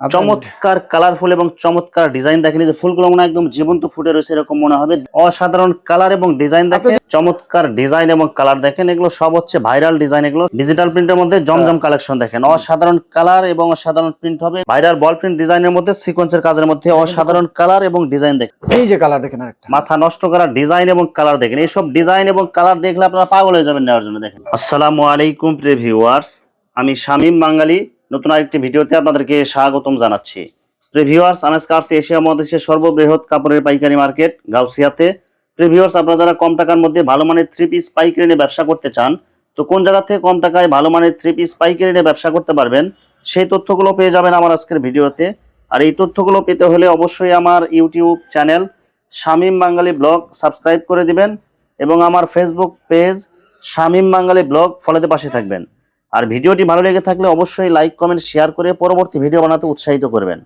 চমৎকার কালারফুল এবং চমৎকার ডিজাইন দেখেন যে ফুলগুলো মনে হয় একদম জীবন্ত ফুটে রয়েছে এরকম মনে হবে। অসাধারণ কালার এবং ডিজাইন দেখেন চমৎকার ডিজাইন এবং কালার দেখেন এগুলো সব হচ্ছে ভাইরাল ডিজাইন এগুলো ডিজিটাল প্রিন্টের মধ্যে জমজম কালেকশন দেখেন। অসাধারণ কালার এবং অসাধারণ প্রিন্ট হবে ভাইরাল বল প্রিন্ট ডিজাইনের মধ্যে সিকোয়েন্সের কাজের মধ্যে অসাধারণ কালার এবং ডিজাইন দেখেন। এই যে কালার দেখেন আরেকটা। মাথা নষ্ট করা ডিজাইন এবং কালার দেখেন এইসব ডিজাইন এবং কালার দেখলে আপনারা পাগল হয়ে যাবেন নেওয়ার জন্য দেখেন। আসসালামু আলাইকুম প্রিয় ভিউয়ার্স আমি শামীম বাঙালি নতুন আরেকটি ভিডিওতে আপনাদেরকে স্বাগতম জানাচ্ছি। প্রিয় ভিউয়ার্স আমি এশিয়া মহাদেশের সর্ববৃহৎ কাপড়ের পাইকারি মার্কেট, গাউসিয়াতে। প্রিয় ভিউয়ার্স আপনারা যারা কম টাকার মধ্যে ভালো মানের থ্রি পিস পাইকারি নিয়ে ব্যবসা করতে চান, তো কোন জায়গা থেকে কম টাকায় ভালো মানের থ্রি পিস পাইকারি নিয়ে ব্যবসা করতে পারবেন, সেই তথ্যগুলো পেয়ে যাবেন আমার আজকের ভিডিওতে। আর এই তথ্যগুলো পেতে হলে অবশ্যই আমার YouTube channel Shamim Bangali blog subscribe করে দিবেন এবং আমার Facebook page Shamim Bangali blog ফলোতে পাশে থাকবেন। আর ভিডিওটি ভালো লেগে থাকলে অবশ্যই লাইক কমেন্ট শেয়ার করে পরবর্তী ভিডিও বানাতে উৎসাহিত করবেন।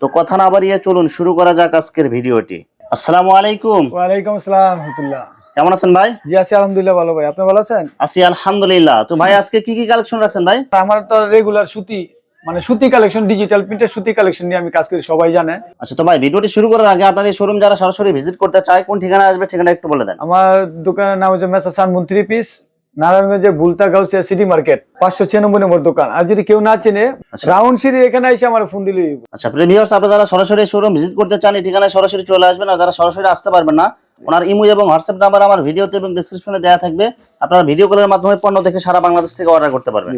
তো কথা না বাড়িয়ে চলুন শুরু করা যাক আজকের ভিডিওটি। আসসালামু আলাইকুম। ওয়ালাইকুম আসসালাম রহমতুল্লাহ। কেমন আছেন ভাই? জি আছি আলহামদুলিল্লাহ ভালো ভাই। আপনি ভালো আছেন? আছি আলহামদুলিল্লাহ। তো ভাই আজকে কি কি কালেকশন রাখছেন ভাই? আমার তো রেগুলার সুতি মানে সুতি কালেকশন ডিজিটাল প্রিন্টের সুতি কালেকশন নিয়ে আমি কাজ করি সবাই জানে। আচ্ছা তো ভাই ভিডিওটি শুরু করার আগে আপনার এই শোরুম যারা সরাসরি ভিজিট করতে চায় কোন ঠিকানা আসবে ঠিকানা একটু বলে দেন। আমার দোকানের নাম হচ্ছে মেসা সানমুন থ্রি পিস নারায়ণগঞ্জের বুলতা গাউসিয়া সিটি মার্কেট পাঁচশো ছিয়ানব্বই নম্বর দোকান। আর যদি কেউ না চেনে আচ্ছা। রাউন্ড সিঁড়ি এখানে এসে আমার ফোন দিলে আচ্ছা আপনারা যারা সরাসরি শোরুম ভিজিট করতে চান এই ঠিকানায় সরাসরি চলে আসবেন। আর যারা সরাসরি আসতে পারবেন না ওনার ইমো এবং হোয়াটসঅ্যাপ নাম্বার আমার ভিডিওতে এবং ডিসক্রিপশনে দেওয়া থাকবে। আপনারা ভিডিও কলের মাধ্যমে পণ্য দেখে সারা বাংলাদেশ থেকে অর্ডার করতে পারবেন।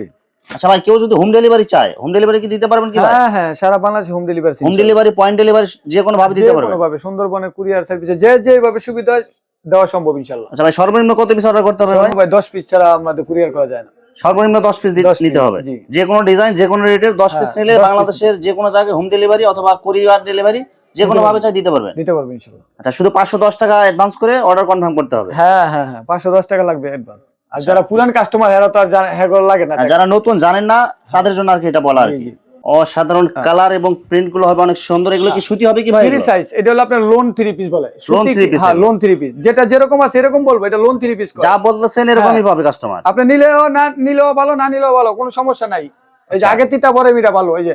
আচ্ছা ভাই কেউ যদি হোম ডেলিভারি চায় হোম ডেলিভারি কি দিতে পারবেন কি ভাই? হ্যাঁ হ্যাঁ সারা বাংলাদেশে home delivery home delivery point delivery যে কোনো ভাবে দিতে পারবেন। ভাবে সুন্দরবনে কুরিয়ার সার্ভিসে যে যেভাবে সুবিধা হয় দেওয়া সম্ভব ইনশাল্লাহ আচ্ছা ভাই সর্বনিম্ন কত পিস অর্ডার করতে হবে ভাই? দশ পিস ছাড়া আমাদের কুরিয়ার করা যায় না। সর্বনিম্ন দশ পিস নিতে হবে। যে কোনো ডিজাইন যে কোনো রেটের দশ পিস হ্যাঁ, নিলে বাংলাদেশের যে কোনো জায়গায় হোম ডেলিভারি অথবা কুরিয়ার ডেলিভারি যে কোনো ভাবে চাই দিতে পারবেন। দিতে পারব ইনশাল্লাহ আচ্ছা শুধু পাঁচশো দশ টাকা অ্যাডভান্স করে অর্ডার কনফার্ম করতে হবে? হ্যাঁ হ্যাঁ হ্যাঁ পাঁচশো দশ টাকা লাগবে অ্যাডভান্স আর যারা পুরান কাস্টমার এরা তো আর হ্যাঁ লাগে না। যারা নতুন জানেন না তাদের জন্য আর কি এটা বলা আর কি। অসাধারণ কালার এবং প্রিন্টগুলো হবে অনেক সুন্দর। এগুলো কি সুতি হবে কি ভাই থ্রি সাইজ এটা হলো আপনার লোন থ্রি পিস বলে। Loan three piece হ্যাঁ লোন থ্রি পিস যেটা যেরকম আছে এরকম বলব এটা লোন থ্রি পিস যা বলতেছেন এরকমই পাবে কাস্টমার আপনি নিলেও না নিলেও ভালো না নিলেও ভালো কোনো সমস্যা নাই। এই যে আগে তিতা পরে মিটা ভালো এই যে।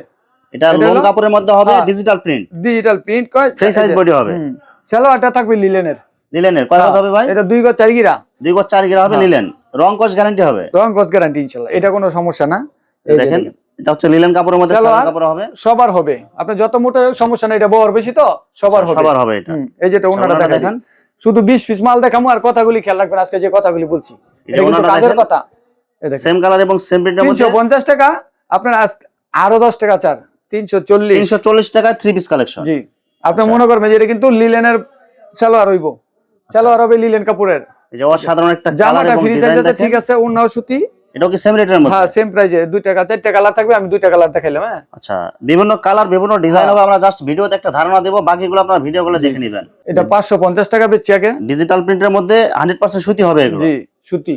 এটা লোন কাপড়ের মধ্যে হবে হ্যাঁ। ডিজিটাল প্রিন্ট ডিজিটাল প্রিন্ট কয় ফ্রি সাইজ বডি হবে। স্যালোয়ারটা থাকবে লিলেনের লিলেনের কয় গজ হবে ভাই? এটা দুই গজ চার গিরা। দুই গজ চার গিরা হবে লিলেন রং কস গ্যারান্টি হবে। রং গজ গ্যারান্টি ইনশাল্লাহ। এটা কোনো সমস্যা না। দেখেন। এটা হচ্ছে লিলেন কাপড়ের মধ্যে সালোয়ার। সালোয়ার কাপড় হবে। সবার হবে। আপনি যত মোটা সমস্যা নাই এটা বহর বেশি তো? সবার হবে। সবার হবে এটা। এই যেটা ওনাটা দেখেন। দেখেন। শুধু বিশ পিস মাল দেখামো আর কথাগুলি খেয়াল রাখবেন আজকে যে কথাগুলি বলছি। এটা কাজের কথা। সেম কালার এবং সেম প্রিন্টের মধ্যে তিনশো পঞ্চাশ টাকা আপনার আরও দশ টাকা চার তিনশো চল্লিশ। তিনশো চল্লিশ টাকায় থ্রি পিস কালেকশন জি। আপনি আচ্ছা। মনে করবেন যে এটা কিন্তু লিলেনের সালোয়ার হইব। সালোয়ার হবে লিলেন কাপড়ের এই যে অসাধারণ একটা কালার জামাটা এবং ডিজাইন ঠিক আছে অন্য সুতি। এটাও কি সেম রেটের মধ্যে? হ্যাঁ সেম প্রাইজে দুই টাকা চারটা কালার থাকবে আমি দুইটা কালার দেখাইলাম হ্যাঁ? আচ্ছা বিভিন্ন কালার বিভিন্ন ডিজাইন হ্যাঁ। হবে আমরা জাস্ট ভিডিওতে একটা ধারণা দেবো বাকিগুলো আপনার ভিডিও গুলো দেখে নেবেন। এটা পাঁচশো পঞ্চাশ টাকা বেচছি আগে। ডিজিটাল প্রিন্টের মধ্যে হান্ড্রেড পার্সেন্ট সুতি হবে এগুলো? জি সুতি।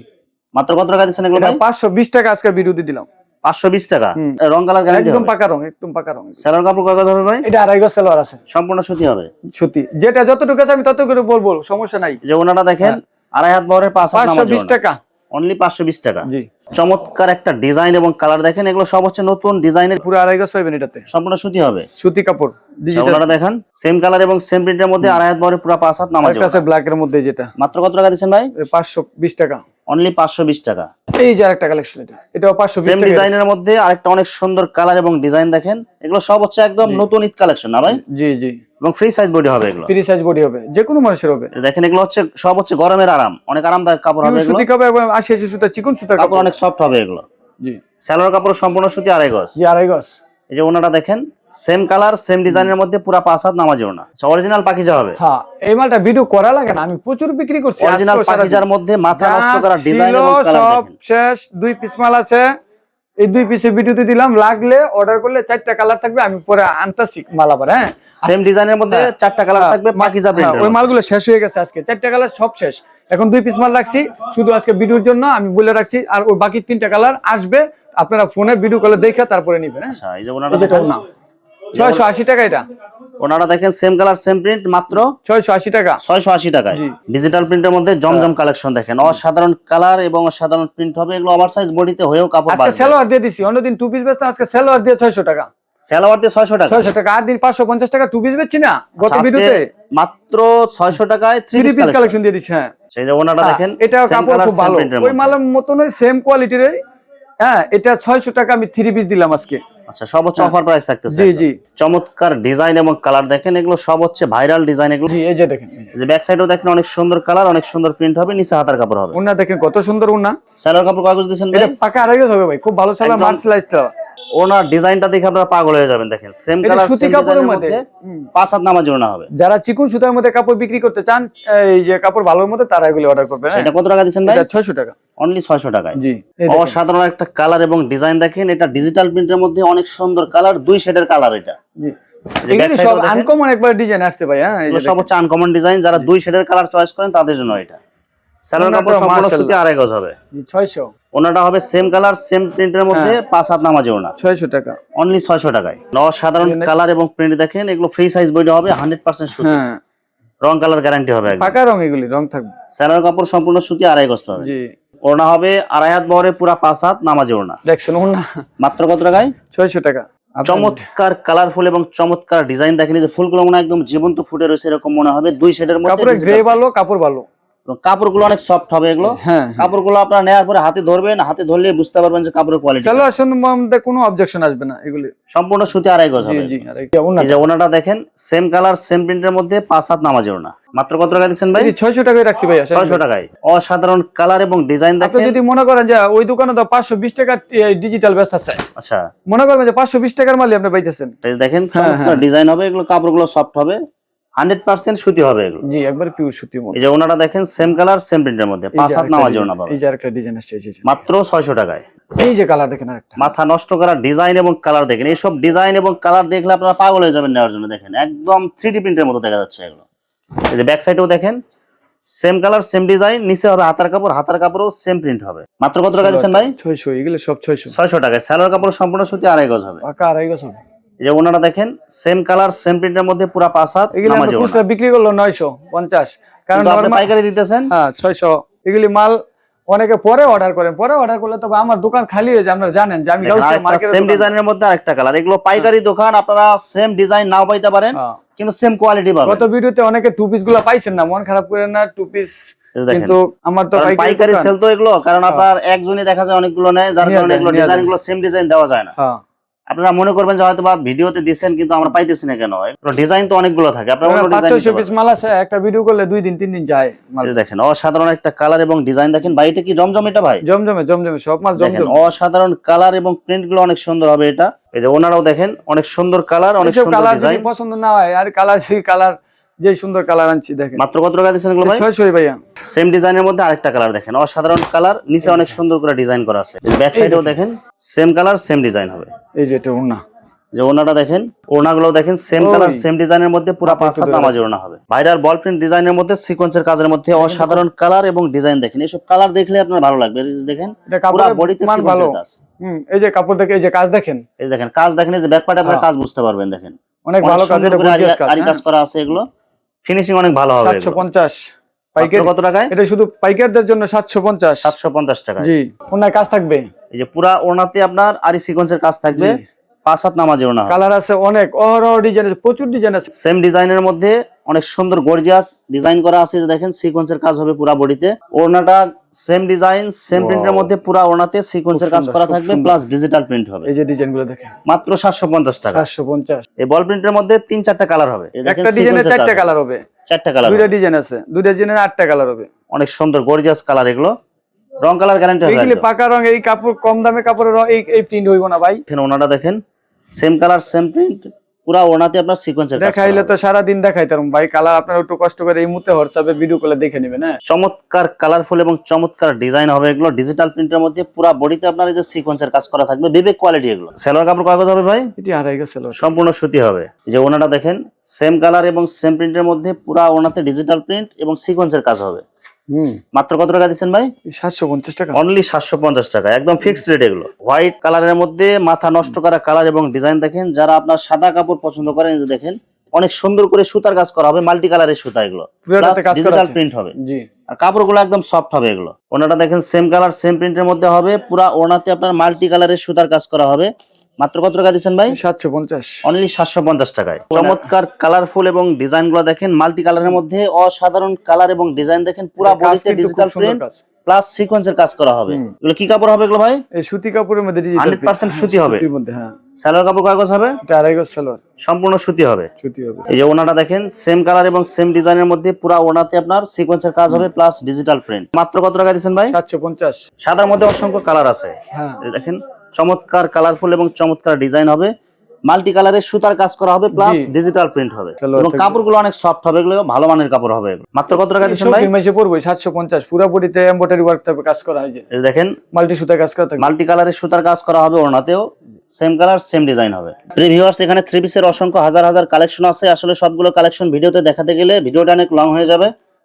মাত্র কত টাকা দিচ্ছেন এগুলো এটা ভাই? পাঁচশো বিশ টাকা আজকে বিরুদ্ধে দিলাম। পাঁচশো বিশ টাকা? রং কালার গ্যারান্টি একদম পাকা রং একদম পাকা রং। স্যালোর কাপড় কয় হবে ভাই? এটা আড়াই গজ সালোয়ার আছে। সম্পূর্ণ সুতি হবে? সুতি। যেটা যতটুকু আছে আমি তত করে বলব সমস্যা নাই। যে ওনাটা দেখেন আড়াই হাত বহরের পাঁচ হাত পাঁচশো বিশ টাকা। অনলি পাঁচশো বিশ টাকা। জি। চমৎকার একটা ডিজাইন এবং কালার দেখেন এগুলো সব হচ্ছে নতুন ডিজাইনের পুরো আড়াই গজ পাইবেন এটাতে। সম্পূর্ণ সুতি হবে। সুতি কাপড় ডিজিটাল দেখেন সেম কালার এবং সেম প্রিন্টের মধ্যে আড়াই হাত বহরের পুরো পাঁচ হাত নামাজ আছে ব্ল্যাক এর মধ্যে যেটা। মাত্র কত টাকা দিচ্ছেন ভাই? পাঁচশো বিশ টাকা। অনলি পাঁচশো বিশ টাকা। এই যে আরেকটা কালেকশন এটা। এটাও সেম ডিজাইনের মধ্যে আরেকটা অনেক সুন্দর কালার এবং ডিজাইন দেখেন এগুলো সব হচ্ছে একদম নতুন ঈদ কালেকশন না ভাই? জি জি। এবং ফ্রি সাইজ বডি হবে এগুলো। ফ্রি সাইজ বডি হবে যে কোনো মানুষের হবে। দেখেন এগুলো হচ্ছে সব হচ্ছে গরমের আরাম অনেক আরামদায়ক কাপড় হবে সুতি কাপড় এবং আশি আশি সুতা চিকন সুতার কাপড় অনেক সফট হবে এগুলো। জি। স্যালোয়ার কাপড় সম্পূর্ণ সুতি আড়াই গজ। জি আড়াই গজ। এই যে ওনাটা দেখেন সেম কালার সেম ডিজাইনের মধ্যে পুরো পাঁচ হাত নামাজি ওনা অরিজিনাল পাখিজা হবে। হ্যাঁ এই মালটা ভিডিও করা লাগে না আমি প্রচুর বিক্রি করছি অরিজিনাল। পাখিজার মধ্যে মাথা নষ্ট করা ডিজাইন এবং কালার সব শেষ দুই পিস মাল আছে। এই দুই পিসের ভিডিওতে দিলাম লাগলে অর্ডার করলে চারটা কালার থাকবে আমি পরে আনতাছি মাল আবার হ্যাঁ সেম ডিজাইনের মধ্যে চারটা কালার থাকবে বাকি যাবে প্রিন্টের ওই মালগুলো শেষ হয়ে গেছে আজকে। চারটা কালার সব শেষ। এখন দুই পিস মাল রাখছি শুধু আজকে ভিডিওর জন্য আমি বলে রাখছি আর ওই বাকি তিনটা কালার আসবে আপনারা ফোনে ভিডিও কলে দেখে তারপরে নিবেন হ্যাঁ? আচ্ছা ছয়শো আশি টাকা এটা। ওনারা দেখেন সেম কালার সেম প্রিন্ট মাত্র ছয়শো আশি টাকা। ছয়শো আশি টাকায়। ডিজিটাল প্রিন্টের মধ্যে জমজম কালেকশন দেখেন। অসাধারণ কালার এবং অসাধারণ প্রিন্ট হবে। এগুলো ওভার সাইজ বডিতে হয়েও কাপড় আজকে সেলোয়ার দিয়ে দিছি। অন্যদিন টু পিস বেচতাম আজকে সেলোয়ার দিয়ে ছয়শো টাকা। সালোয়ার দিয়ে ছয়শো টাকা। ছয়শো টাকা। আর দিন পাঁচশো পঞ্চাশ টাকা টু পিস বেচছি না? গত আচ্ছা, আজকে ভিডিওতে। মাত্র ছয়শো টাকায় থ্রি পিস কালেকশন দিয়ে দিচ্ছে হ্যাঁ। সেই যে ওনাটা দেখেন এটা কাপড় খুব ভালো। ওই মালের মতনই সেম কোয়ালিটির হ্যাঁ এটা ছয়শো টাকা আমি থ্রি পিস দিলাম আজকে। আচ্ছা সব হচ্ছে অফার প্রাইস থাকতেছে জি জি। চমৎকার ডিজাইন এবং কালার দেখেন এগুলো সব হচ্ছে ভাইরাল ডিজাইন এগুলো জি এই যে দেখেন যে। ব্যাক সাইডও দেখেন অনেক সুন্দর কালার অনেক সুন্দর প্রিন্ট হবে নিচে হাতার কাপড় হবে। উন্না দেখেন কত সুন্দর ওনা সালোয়ার কাপড় কাগজ দিয়েছেন ভাই? এটা পাকা আড়াই গজ হবে ভাই খুব ভালো সালোয়ার একদম। মার্সেলাইজটা ওনার ডিজাইনটা দেখে আপনারা পাগল হয়ে যাবেন দেখেন। সেম কালার সুতি কাপড়ের মধ্যে। পাঁচ হাত নামাজ জোড়া হবে। যারা চিকুন সুতার মধ্যে কাপড় বিক্রি করতে চান এই যে কাপড় ভালোর মধ্যে তারা এগুলো অর্ডার করবে হ্যাঁ? এটা কত টাকা দিচ্ছেন ভাই? এটা ছয়শো টাকা। অনলি ছয়শো টাকায়। জি অসাধারণ একটা কালার এবং ডিজাইন দেখেন এটা ডিজিটাল প্রিন্টের মধ্যে অনেক সুন্দর কালার দুই শেডের কালার এটা। জি। সব আনকমন একবার ডিজাইন আসছে ভাই হ্যাঁ? সব হচ্ছে আনকমন ডিজাইন যারা দুই শেডের কালার চয়েস করেন তাদের জন্য এটা। স্যালোর কাপড় সম্পূর্ণ সুতি আড়াই গজ হবে। জি ছয়শো। ওনাটা হবে সেম কালার সেম প্রিন্টের মধ্যে হ্যাঁ। পাঁচ হাত নামাজে ওনা। ছয়শো টাকা। অনলি ছয়শো টাকায়। সাধারণ কালার এবং প্রিন্ট দেখেন এগুলো ফ্রি সাইজ বইটা হবে হান্ড্রেড পার্সেন্ট সুতি। হ্যাঁ। রং কালার গ্যারান্টি হবে পাকা রং এগুলি রং থাকবে। স্যালোর কাপড় সম্পূর্ণ সুতি আড়াই গজ পাবে। জি। ওড়না হবে আড়াই হাত বহরে পুরা পাঁচ হাত নামাজে ওড়না দেখছেন মাত্র কত টাকায়? ছয়শো টাকা। চমৎকার কালারফুল এবং চমৎকার ডিজাইন দেখেন যে ফুলগুলো মনে একদম জীবন্ত ফুটে রয়েছে এরকম মনে হবে। দুই শেডের মধ্যে কাপড়ের গ্রে ভালো কাপড় ভালো। কাপড়গুলো অনেক সফট হবে এগুলো। হ্যাঁ কাপড়গুলো আপনারা নেওয়ার পরে হাতে ধরবেন হাতে ধরলে বুঝতে পারবেন যে কাপড়ের কোয়ালিটি সেলোয়ার মধ্যে কোনো অবজেকশন আসবে না এগুলি। সম্পূর্ণ সুতি আড়াই গজ হবে। জি যে ওনাটা দেখেন সেম কালার সেম প্রিন্টের মধ্যে পাঁচ হাত নামাজে ওনা। মাত্র কত টাকা দিচ্ছেন ভাই? ছয়শো টাকায় রাখছি ভাই ছয়শো টাকায়। অসাধারণ কালার এবং ডিজাইন আপনি দেখেন। যদি মনে করেন যে ওই দোকানে তো পাঁচশো বিশ টাকার ডিজিটাল ব্যস্ত আছে। আচ্ছা। মনে করবেন যে পাঁচশো বিশ টাকার মালই আপনি পাইতেছেন। দেখেন হ্যাঁ, চমৎকার ডিজাইন হবে এগুলো কাপড়গুলো সফট হবে। হান্ড্রেড পার্সেন্ট সুতি হবে এগুলো। জি একবার পিওর সুতি এই যে ওনাটা দেখেন সেম কালার সেম প্রিন্টের মধ্যে। পাঁচ হাত আরেকটা ওনা পাবে এই যে আরেকটা ডিজাইন আসছে এই যে, এই যে। মাত্র ছয়শো টাকায়। এই যে কালার দেখেন আরেকটা। মাথা নষ্ট করা ডিজাইন এবং কালার দেখেন। এইসব ডিজাইন এবং কালার দেখলে আপনারা পাগল হয়ে যাবেন নেওয়ার জন্য দেখেন। একদম থ্রি ডি প্রিন্টের মতো দেখা যাচ্ছে এগুলো। এই যে ব্যাক সাইডেও দেখেন সেম কালার সেম ডিজাইন নিচে হবে হাতার কাপড় হাতার কাপড়ও সেম প্রিন্ট হবে। মাত্র কত টাকা দিচ্ছেন ভাই? ছয়শো এগুলো সব ছয়শো। ছয়শো টাকায়। স্যালোয়ার কাপড় সম্পূর্ণ সুতি আড়াই গজ হবে। আড়াই গেছে এই যে ওনারা দেখেন সেম কালার সেম প্রিন্টের মধ্যে পুরা পাঁচ হাত। খুচরা বিক্রি করল নয়শো পঞ্চাশ। কারণ পাইকারি দিতেছেন? হ্যাঁ ছয়শো। এগুলি মাল অনেকে পরে অর্ডার করেন। পরে অর্ডার করলে তবে আমার দোকান খালি হয়ে যায় আপনারা জানেন যে আমি সেম ডিজাইনের মধ্যে আরেকটা কালার এগুলো পাইকারি দোকান আপনারা সেম ডিজাইন নাও পাইতে পারেন হ্যাঁ। কিন্তু সেম কোয়ালিটি পাবেন। গত ভিডিওতে অনেকে টু পিসগুলা পাইছেন না মন খারাপ করেন না টু পিস। কিন্তু আমার তো পাইকারি সেল তো এগুলো কারণ আপনার একজনই দেখা যায় অনেকগুলো নেয় যার কারণে এগুলো নিয়ে ডিজাইনগুলো সেম ডিজাইন দেওয়া যায় না। হ্যাঁ। আপনারা মনে করবেন যে হয়তো বা ভিডিওতে দিচ্ছেন কিন্তু আমরা পাইতেছি না কেন? ডিজাইন তো অনেকগুলো থাকে। আপনারা অন্য ডিজাইন পিস মাল আছে একটা ভিডিও করলে দুই দিন তিন দিন যায় মাল। দেখেন অসাধারণ একটা কালার এবং ডিজাইন দেখেন। বাড়িটা কি জমজম এটা ভাই? জমজমে জমজমে সব মাল দেখেন জমজম। অসাধারণ কালার এবং প্রিন্টগুলো অনেক সুন্দর হবে এটা। এই যে ওনারাও দেখেন অনেক সুন্দর কালার অনেক সুন্দর ডিজাইন পছন্দ না হয় আর কালার সেই কালার যে সুন্দর কালার আনছি দেখেন। মাত্র কত টাকা দিচ্ছেন এগুলো ভাই? ছয়শো ভাইয়া। সেম ডিজাইনের মধ্যে আরেকটা কালার দেখেন। অসাধারণ কালার নিচে অনেক সুন্দর করে ডিজাইন করা আছে। ব্যাক সাইডেও দেখেন সেম কালার সেম ডিজাইন হবে। এই যে এটা উন্না যে ওনাটা দেখেন ওনাগুলো দেখেন সেম কালার সেম ডিজাইনের মধ্যে পুরো পাঁচ হাত নামাজে ওনা হবে। ভাইরাল বল প্রিন্ট ডিজাইনের মধ্যে সিকোয়েন্সের কাজের মধ্যে অসাধারণ কালার এবং ডিজাইন দেখেন। এসব কালার দেখলে আপনার ভালো লাগবে। এই যে দেখেন পুরো বডিতে ভালো। সিকোয়েন্সের কাজ। হুম এই যে কাপড় দেখে এই যে কাজ দেখেন। এই দেখেন কাজ দেখেন এই যে ব্যাক পার্টে আপনার হ্যাঁ। কাজ বুঝতে পারবেন দেখেন। অনেক ভালো কাজের কাজ কাজ করা আছে এগুলো। ফিনিশিং অনেক ভালো হবে সাতশো পঞ্চাশ। পাইকারি? পাইকারি কত টাকায়? এটা শুধু পাইকারদের জন্য সাতশো পঞ্চাশ। সাতশো পঞ্চাশ টাকা জি। ওনার কাজ থাকবে? এই যে পুরা ওনাতে আপনার আরি সিকোয়েন্সের কাজ থাকবে। পাঁচ হাত নামাজের ওনা কালার আছে অনেক অহরহ ডিজাইন প্রচুর ডিজাইন আছে। সেম ডিজাইনের মধ্যে অনেক সুন্দর গর্জিয়াস ডিজাইন করা আছে। যে দেখেন সিকোয়েন্সের কাজ হবে পুরা বডিতে ওড়নাটা সেম ডিজাইন সেম প্রিন্টের মধ্যে পুরা ওড়নাতে সিকোয়েন্সের কাজ করা থাকবে প্লাস ডিজিটাল প্রিন্ট হবে। এই যে ডিজাইনগুলো দেখেন। মাত্র সাতশো পঞ্চাশ টাকা। সাতশো পঞ্চাশ। এই বল প্রিন্টের মধ্যে তিন চারটা কালার হবে। একটা এর চারটা কালার হবে। চারটা কালার দুইটা ডিজাইন আছে। দুইটা ডিজাইনের আটটা কালার হবে। অনেক সুন্দর গর্জিয়াস কালার এগুলো। রং কালার গ্যারান্টি হবে এইগুলি। পাকা রং এই কাপড় কম দামে কাপড়ের এই এই প্রিন্ট হইব না ভাই। এখানে ওনাটা দেখেন সেম কালার সেম প্রিন্ট পুরা ওনাতে আপনার সিকোয়েন্সের কাজ দেখাইলে তো সারা দিন দেখাইতাম ভাই কালার আপনার একটু কষ্ট করে এই মুহূর্তে হোয়াটসঅ্যাপে ভিডিও করে দেখে নেবেন হ্যাঁ? চমৎকার কালারফুল এবং চমৎকার ডিজাইন হবে এগুলো। ডিজিটাল প্রিন্টের মধ্যে পুরা বডিতে আপনার এই যে সিকোয়েন্সের কাজ করা থাকবে। বিবেক কোয়ালিটি এগুলো। সেলোয়ার কাপড় কাগজ হবে ভাই? এটি হারাই গেছে সম্পূর্ণ সুতি হবে। যে ওনাটা দেখেন সেম কালার এবং সেম প্রিন্টের মধ্যে পুরা ওনাতে ডিজিটাল প্রিন্ট এবং সিকোয়েন্সের কাজ হবে। মাত্র কত টাকা দিচ্ছেন ভাই? সাতশো পঞ্চাশ টাকা। অনলি সাতশো পঞ্চাশ টাকা একদম ফিক্সড রেট এগুলো। হোয়াইট কালারের মধ্যে মাথা নষ্ট করা কালার এবং ডিজাইন দেখেন যারা আপনার সাদা কাপড় পছন্দ করেন দেখেন অনেক সুন্দর করে সুতার কাজ করা হবে মাল্টি কালারের সুতা এগুলো। ডিজিটাল প্রিন্ট হবে। আর কাপড়গুলো একদম সফট হবে এগুলো। ওনাটা দেখেন সেম কালার সেম প্রিন্টের মধ্যে হবে পুরা ওনাতে আপনার মাল্টি কালারের সুতার কাজ করা হবে। মাত্র কত টাকা দিচ্ছেন ভাই? সাতশো পঞ্চাশ। অনলি সাতশো পঞ্চাশ টাকায়। চমৎকার কালারফুল এবং ডিজাইনগুলো দেখেন মাল্টি কালারের মধ্যে অসাধারণ কালার এবং ডিজাইন দেখেন পুরা বডিতে ডিজিটাল প্রিন্ট। প্লাস সিকোয়েন্সের কাজ। করা হবে। এগুলো কি কাপড় হবে এগুলো ভাই? এই সুতি কাপড়ের মধ্যে ডিজিটাল 100% সুতি হবে। সুতির মধ্যে হ্যাঁ। সালোয়ার কাপড় কাগজ হবে? এটা আড়াই গজ সালোয়ার সম্পূর্ণ সুতি হবে। সুতি হবে। এই যে ওনাটা দেখেন সেম কালার এবং সেম ডিজাইনের মধ্যে পুরা ওনাতে আপনার সিকোয়েন্সের কাজ হবে প্লাস ডিজিটাল প্রিন্ট মাত্র কত টাকা দিচ্ছেন ভাই? সাতশো পঞ্চাশ। সাদার মধ্যে অসংখ্য কালার আছে। হ্যাঁ। দেখেন চমৎকার কালারফুল এবং চমৎকার ডিজাইন হবে। মাল্টি কালারের সুতার কাজ করা হবে প্লাস ডিজিটাল প্রিন্ট হবে। এবং। কাপড়গুলো অনেক সফট হবে এগুলো ভালো মানের কাপড় হবে। মাত্র কত টাকা দিচ্ছেন ভাই? মাসে পড়ব সাতশো পঞ্চাশ। পুরো বডিতে এম্বয়ডারি ওয়ার্ক থাকবে কাজ করা হয়েছে এই দেখেন মাল্টি সুতা কাজ করা থাকবে মাল্টি কালারের সুতার কাজ করা হবে ওনাতেও সেম কালার সেম ডিজাইন হবে। প্রিভিউয়ার্স এখানে থ্রি পিসের অসংখ্য হাজার হাজার কালেকশন আছে। আসলে সবগুলো কালেকশন ভিডিওতে দেখাতে গেলে ভিডিওটা অনেক লং হয়ে যাবে।